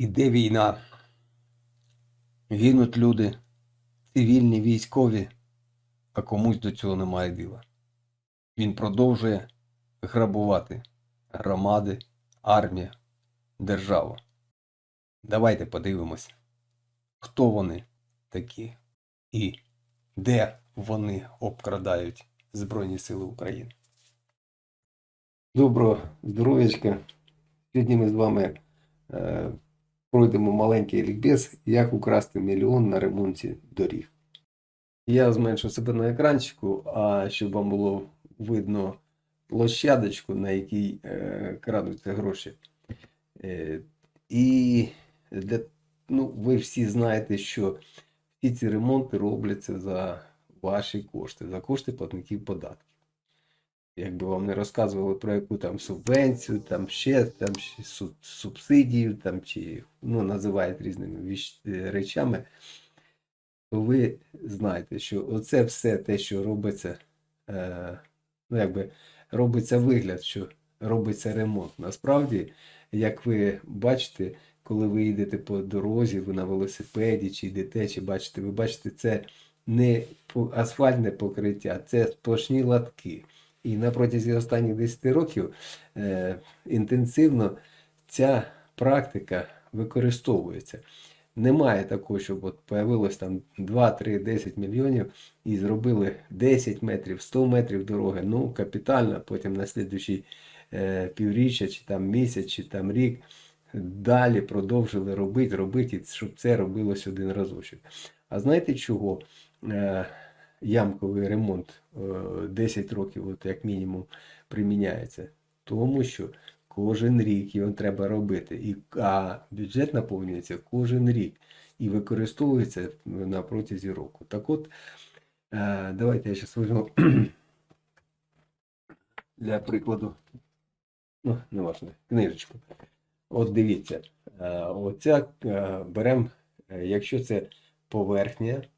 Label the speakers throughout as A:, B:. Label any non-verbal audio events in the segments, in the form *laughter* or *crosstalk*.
A: Іде війна. Гинуть люди, цивільні, військові, а комусь до цього немає діла. Він продовжує грабувати громади, армія, держава. Давайте подивимося, хто вони такі і де вони обкрадають Збройні Сили України. Доброго здоров'ячка. Сьогодні ми з вами е, пройдемо маленький лікбез, як украсти мільйон на ремонті доріг. Я зменшу себе на екранчику, а щоб вам було видно площадочку, на якій е, крадуться гроші. Е, і для, ну, ви всі знаєте, що всі ці ремонти робляться за ваші кошти, за кошти платників податків. Якби вам не розказували про яку там субвенцію, там ще там ще суб- субсидію, там чи ну, називають різними віч- е, речами, то ви знаєте, що оце все те, що робиться, е, ну якби робиться вигляд, що робиться ремонт. Насправді, як ви бачите, коли ви їдете по дорозі, ви на велосипеді чи йдете, чи бачите, ви бачите, це не асфальтне покриття, це сплошні латки. І на протязі останніх 10 років е, інтенсивно ця практика використовується. Немає такого, щоб от появилось там 2, 3, 10 мільйонів і зробили 10 метрів, 100 метрів дороги. Ну, капітально, потім на слідуючий е, півріччя, чи там місяць, чи там рік далі продовжили робити, робити, щоб це робилось один разочок. А знаєте чого? Е, ямковий ремонт е, 10 років, от як мінімум, приміняється. Тому що кожен рік його треба робити. І, а бюджет наповнюється кожен рік і використовується на протязі року. Так от, е, давайте я зараз візьму *clears throat* для прикладу, ну, не важно, книжечку. От дивіться, е, оця е, беремо, якщо це поверхня, е,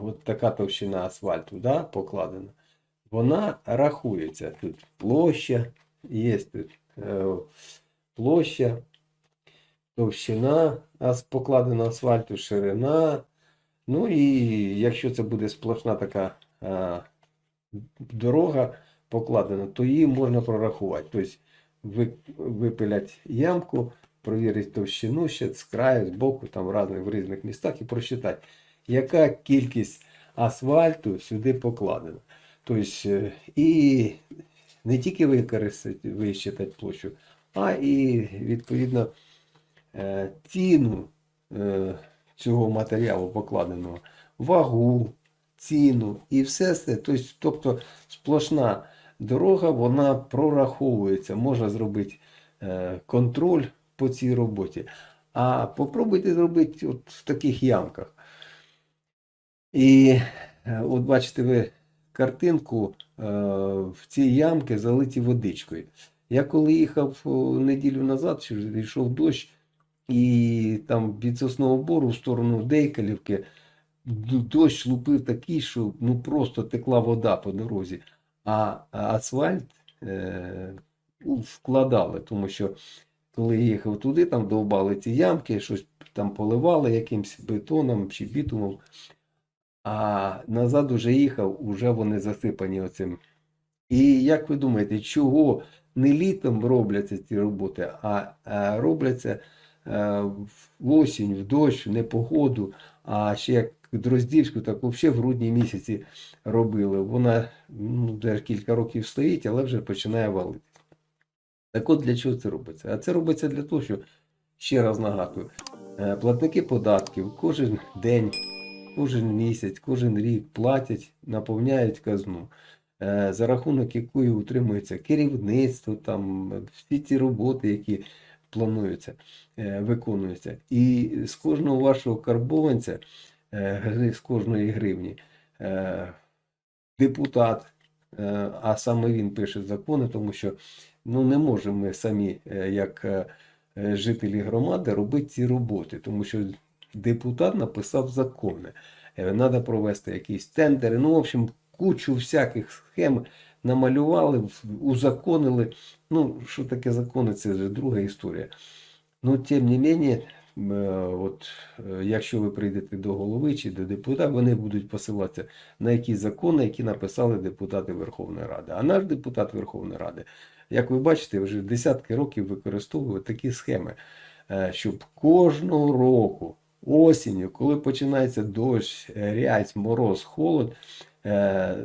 A: от така товщина асфальту да, покладена, вона рахується. Тут площа, є тут е, площа, товщина покладена асфальту, ширина. Ну і якщо це буде сплошна така е, дорога покладена, то її можна прорахувати. Тобто ви, випилять ямку, провірити товщину ще з краю, з боку, там в різних, в різних містах і просчитати, яка кількість асфальту сюди покладена. Тобто, і не тільки використати, висчитати площу, а і відповідно е, ціну е, цього матеріалу покладеного, вагу, ціну і все це. Тобто, сплошна дорога, вона прораховується, можна зробити контроль по цій роботі. А попробуйте зробити от в таких ямках. І е, от бачите ви картинку е, в ці ямки залиті водичкою. Я коли їхав неділю назад, йшов дощ, і там від соснового бору в сторону Дейкалівки дощ лупив такий, що ну просто текла вода по дорозі. А асфальт е, ну, вкладали, тому що коли їхав туди, там довбали ці ямки, щось там поливали якимсь бетоном чи бітумом. А назад уже їхав, уже вони засипані оцим. І як ви думаєте, чого не літом робляться ці роботи, а, робляться е, в осінь, в дощ, в непогоду, а ще як Дроздівську, так взагалі в грудні місяці робили. Вона ну, вже кілька років стоїть, але вже починає валити. Так от для чого це робиться? А це робиться для того, що, ще раз нагадую, е, платники податків кожен день, кожен місяць, кожен рік платять, наповняють казну, е, за рахунок якої утримується керівництво, там, всі ці роботи, які плануються, е, виконуються. І з кожного вашого карбованця, е, з кожної гривні, депутат, а саме він пише закони, тому що ну, не можемо ми самі, як жителі громади, робити ці роботи, тому що депутат написав закони. Треба провести якісь тендери, ну, в общем, кучу всяких схем намалювали, узаконили. Ну, що таке закони, це вже друга історія. Ну, тим не менше, от, е, якщо ви прийдете до голови чи до депутата, вони будуть посилатися на якісь закони, які написали депутати Верховної Ради. А наш депутат Верховної Ради, як ви бачите, вже десятки років використовує такі схеми, е, щоб кожного року осінню, коли починається дощ, е, мороз, холод, е,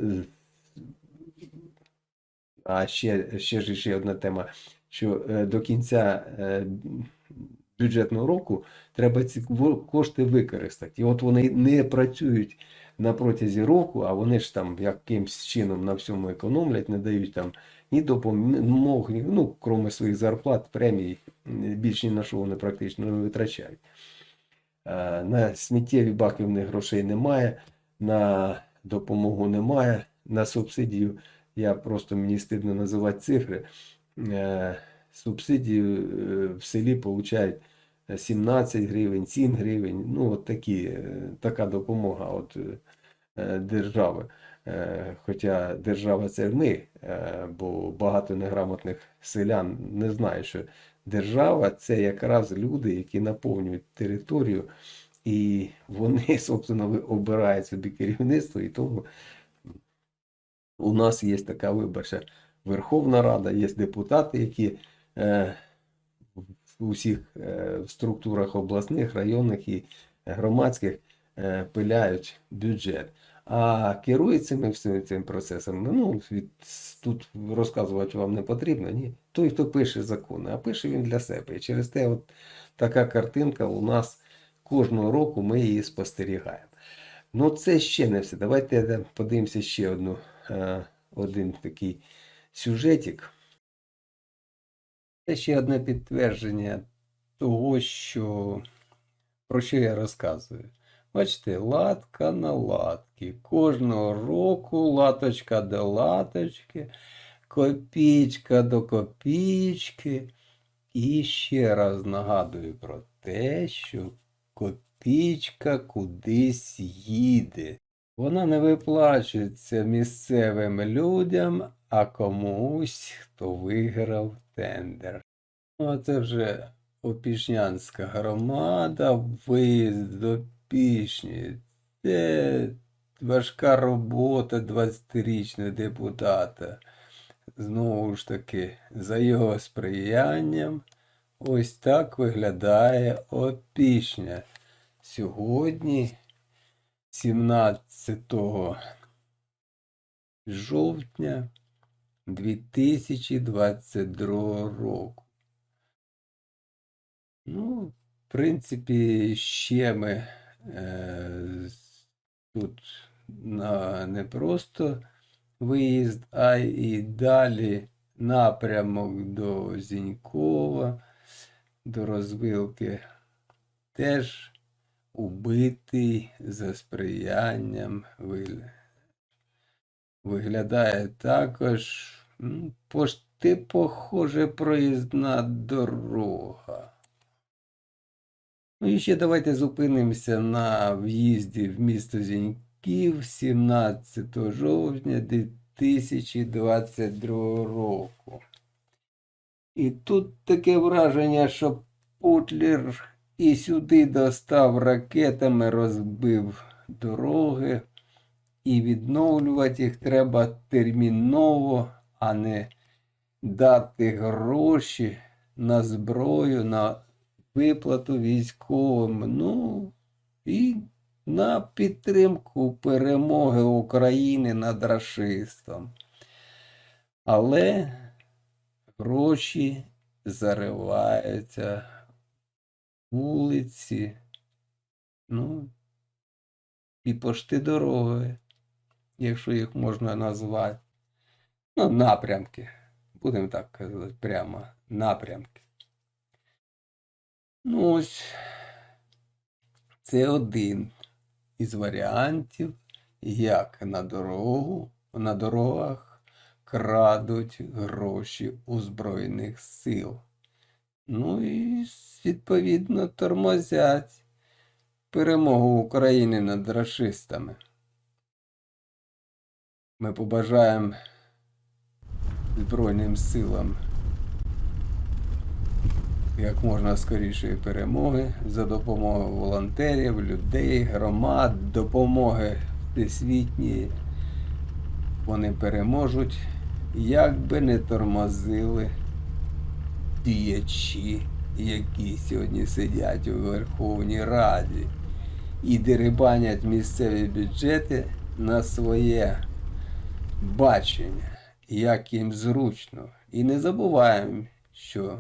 A: а ще, ще ж ще одна тема, що е, до кінця бюджетного року треба ці кошти використати. І от вони не працюють на протязі року, а вони ж там якимсь чином на всьому економлять, не дають там ні допомог, ні, ну, крім своїх зарплат, премій, більш ні на що вони практично не витрачають. Е, На сміттєві баки в них грошей немає, на допомогу немає, на субсидію. Я просто мені стидно називати цифри. Е, Субсидію е, в селі получають 17 гривень, 7 гривень. Ну, от такі, така допомога от, держави. Хоча держава це ми, бо багато неграмотних селян не знають, що держава це якраз люди, які наповнюють територію, і вони, *laughs* собственно, обирають собі керівництво, і тому у нас є така виборча Верховна Рада, є депутати, які е, в усіх е, структурах обласних, районних і громадських е, пиляють бюджет. А керує цим всім цим процесом, ну, від, тут розказувати вам не потрібно, ні. Той, хто пише закони, а пише він для себе. І через те от така картинка у нас кожного року ми її спостерігаємо. Ну, це ще не все. Давайте е, подивимося ще одну, е, один такий сюжетик. Це ще одне підтвердження того, що, про що я розказую. Бачите, латка на латки. Кожного року латочка до латочки, копійка до копійки. І ще раз нагадую про те, що копійка кудись їде. Вона не виплачується місцевим людям, а комусь, хто виграв тендер. Ну, це вже Опішнянська громада, виїзд до Пішні. Це важка робота 20-річного депутата. Знову ж таки, за його сприянням, ось так виглядає Опішня. Сьогодні, 17 жовтня 2022 року. Ну, в принципі, ще ми е, тут на не просто виїзд, а і далі напрямок до Зінькова, до розвилки. Теж убитий за сприянням вигляд виглядає також м, пошти похоже проїзна дорога. Ну і ще давайте зупинимося на в'їзді в місто Зіньків 17 жовтня 2022 року. І тут таке враження, що Путлер і сюди достав ракетами, розбив дороги і відновлювати їх треба терміново, а не дати гроші на зброю, на виплату військовим. Ну і на підтримку перемоги України над рашистом. Але гроші зариваються вулиці, ну, і пошти дороги, якщо їх можна назвати. Ну, напрямки. Будемо так казати прямо. Напрямки. Ну, ось це один із варіантів, як на дорогу, на дорогах крадуть гроші у Збройних сил. Ну і відповідно тормозять перемогу України над рашистами. Ми побажаємо Збройним силам як можна скорішої перемоги за допомогою волонтерів, людей, громад, допомоги всесвітньої. Вони переможуть, як би не тормозили діячі, які сьогодні сидять у Верховній Раді і дерибанять місцеві бюджети на своє бачення, як їм зручно. І не забуваємо, що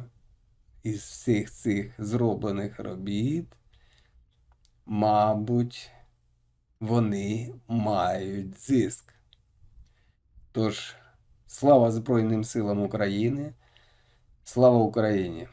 A: із всіх цих зроблених робіт, мабуть, вони мають зиск. Тож, слава Збройним силам України, слава Україні!